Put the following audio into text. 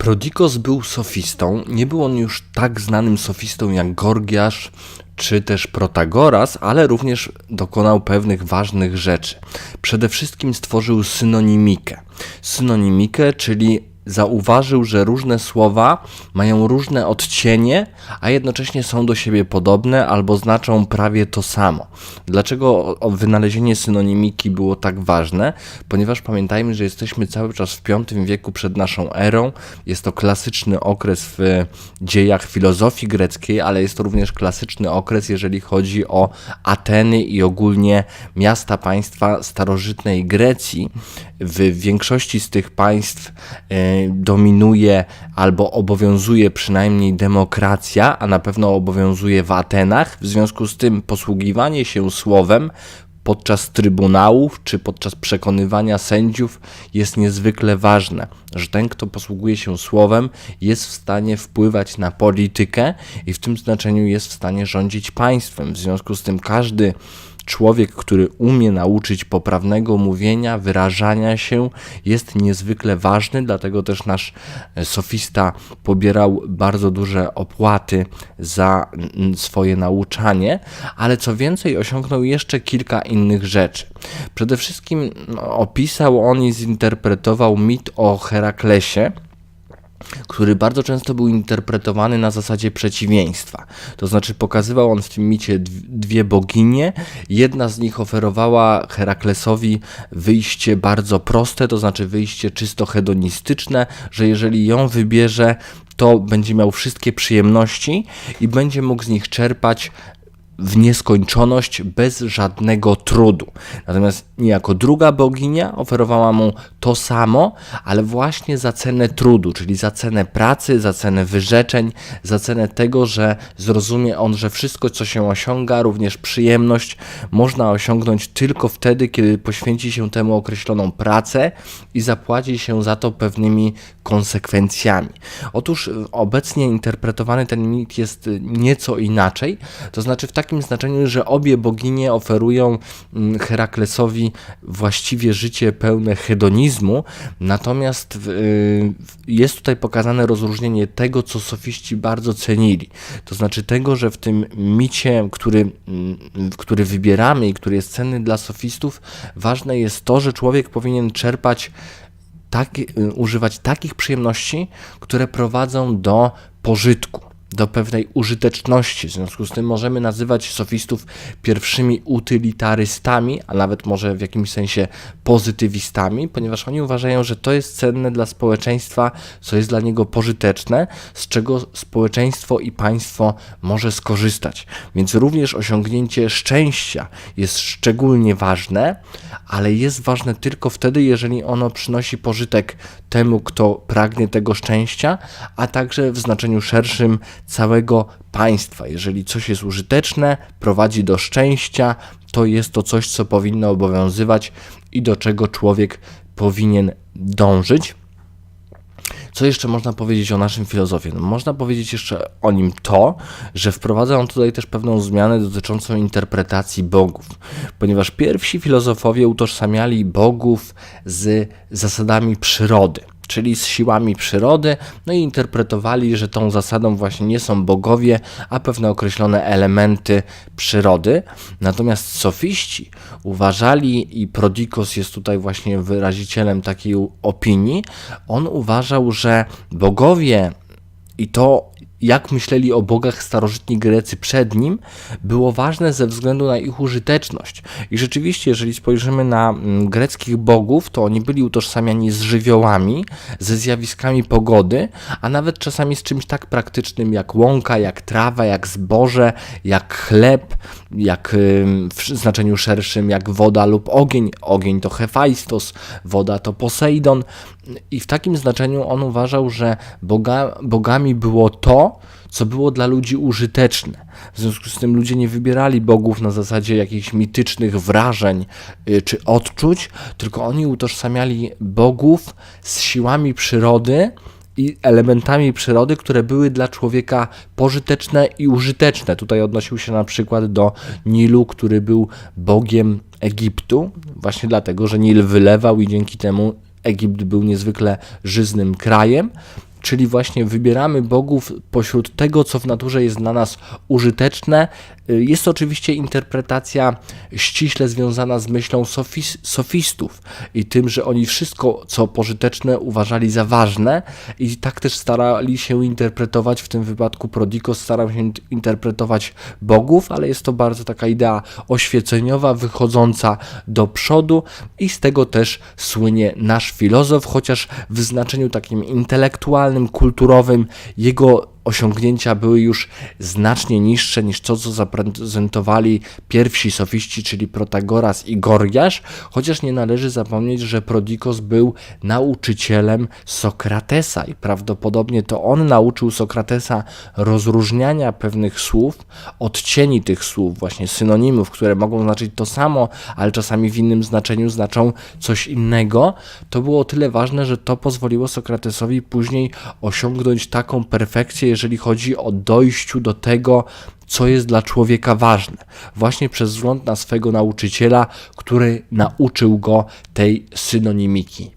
Prodikos był sofistą. Nie był on już tak znanym sofistą jak Gorgiasz czy też Protagoras, ale również dokonał pewnych ważnych rzeczy. Przede wszystkim stworzył synonimikę. Synonimikę, czyli zauważył, że różne słowa mają różne odcienie, a jednocześnie są do siebie podobne albo znaczą prawie to samo. Dlaczego wynalezienie synonimiki było tak ważne? Ponieważ pamiętajmy, że jesteśmy cały czas w V wieku przed naszą erą. Jest to klasyczny okres w dziejach filozofii greckiej, ale jest to również klasyczny okres, jeżeli chodzi o Ateny i ogólnie miasta państwa starożytnej Grecji. W większości z tych państw e, dominuje albo obowiązuje przynajmniej demokracja, a na pewno obowiązuje w Atenach. W związku z tym posługiwanie się słowem podczas trybunałów czy podczas przekonywania sędziów jest niezwykle ważne, że ten, kto posługuje się słowem, jest w stanie wpływać na politykę i w tym znaczeniu jest w stanie rządzić państwem. W związku z tym każdy Człowiek, który umie nauczyć poprawnego mówienia, wyrażania się, jest niezwykle ważny, dlatego też nasz e, sofista pobierał bardzo duże opłaty za swoje nauczanie, ale co więcej, osiągnął jeszcze kilka innych rzeczy. Przede wszystkim no, opisał on i zinterpretował mit o Heraklesie który bardzo często był interpretowany na zasadzie przeciwieństwa. To znaczy pokazywał on w tym micie dwie boginie. Jedna z nich oferowała Heraklesowi wyjście bardzo proste, to znaczy wyjście czysto hedonistyczne, że jeżeli ją wybierze, to będzie miał wszystkie przyjemności i będzie mógł z nich czerpać w nieskończoność bez żadnego trudu. Natomiast niejako druga boginia oferowała mu to samo, ale właśnie za cenę trudu, czyli za cenę pracy, za cenę wyrzeczeń, za cenę tego, że zrozumie on, że wszystko, co się osiąga, również przyjemność, można osiągnąć tylko wtedy, kiedy poświęci się temu określoną pracę i zapłaci się za to pewnymi konsekwencjami. Otóż obecnie interpretowany ten mit jest nieco inaczej, to znaczy w takim takim znaczeniu, że obie boginie oferują mm, Heraklesowi właściwie życie pełne hedonizmu, natomiast y, jest tutaj pokazane rozróżnienie tego, co sofiści bardzo cenili. To znaczy tego, że w tym micie, który, mm, który wybieramy i który jest cenny dla sofistów, ważne jest to, że człowiek powinien czerpać taki, y, używać takich przyjemności, które prowadzą do pożytku do pewnej użyteczności. W związku z tym możemy nazywać sofistów pierwszymi utylitarystami, a nawet może w jakimś sensie pozytywistami, ponieważ oni uważają, że to jest cenne dla społeczeństwa, co jest dla niego pożyteczne, z czego społeczeństwo i państwo może skorzystać. Więc również osiągnięcie szczęścia jest szczególnie ważne, ale jest ważne tylko wtedy, jeżeli ono przynosi pożytek temu, kto pragnie tego szczęścia, a także w znaczeniu szerszym całego państwa. Jeżeli coś jest użyteczne, prowadzi do szczęścia, to jest to coś, co powinno obowiązywać i do czego człowiek powinien dążyć. Co jeszcze można powiedzieć o naszym filozofie? No, można powiedzieć jeszcze o nim to, że wprowadza on tutaj też pewną zmianę dotyczącą interpretacji bogów, ponieważ pierwsi filozofowie utożsamiali bogów z zasadami przyrody czyli z siłami przyrody, no i interpretowali, że tą zasadą właśnie nie są bogowie, a pewne określone elementy przyrody. Natomiast sofiści uważali, i Prodikos jest tutaj właśnie wyrazicielem takiej opinii, on uważał, że bogowie i to, jak myśleli o bogach starożytni Grecy przed nim, było ważne ze względu na ich użyteczność. I rzeczywiście, jeżeli spojrzymy na mm, greckich bogów, to oni byli utożsamiani z żywiołami, ze zjawiskami pogody, a nawet czasami z czymś tak praktycznym jak łąka, jak trawa, jak zboże, jak chleb, jak w znaczeniu szerszym, jak woda lub ogień. Ogień to Hefajstos, woda to Poseidon. I w takim znaczeniu on uważał, że boga, bogami było to, co było dla ludzi użyteczne. W związku z tym ludzie nie wybierali bogów na zasadzie jakichś mitycznych wrażeń y, czy odczuć, tylko oni utożsamiali bogów z siłami przyrody i elementami przyrody, które były dla człowieka pożyteczne i użyteczne. Tutaj odnosił się na przykład do Nilu, który był bogiem Egiptu, właśnie dlatego, że Nil wylewał i dzięki temu Egipt był niezwykle żyznym krajem. Czyli właśnie wybieramy bogów pośród tego, co w naturze jest dla nas użyteczne. Y, Jest to oczywiście interpretacja ściśle związana z myślą sofis, sofistów i tym, że oni wszystko, co pożyteczne, uważali za ważne i tak też starali się interpretować, w tym wypadku Prodikos starał się int- interpretować bogów, ale jest to bardzo taka idea oświeceniowa, wychodząca do przodu i z tego też słynie nasz filozof, chociaż w znaczeniu takim intelektualnym, kulturowym jego osiągnięcia były już znacznie niższe niż to, co zaprezentowali pierwsi sofiści, czyli Protagoras i Gorgiasz, chociaż nie należy zapomnieć, że Prodikos był nauczycielem Sokratesa i prawdopodobnie to on nauczył Sokratesa rozróżniania pewnych słów, odcieni tych słów, właśnie synonimów, które mogą znaczyć to samo, ale czasami w innym znaczeniu znaczą coś innego. To było o tyle ważne, że to pozwoliło Sokratesowi później osiągnąć taką perfekcję, jeżeli chodzi o dojściu do tego, co jest dla człowieka ważne, właśnie przez wzgląd na swego nauczyciela, który nauczył go tej synonimiki.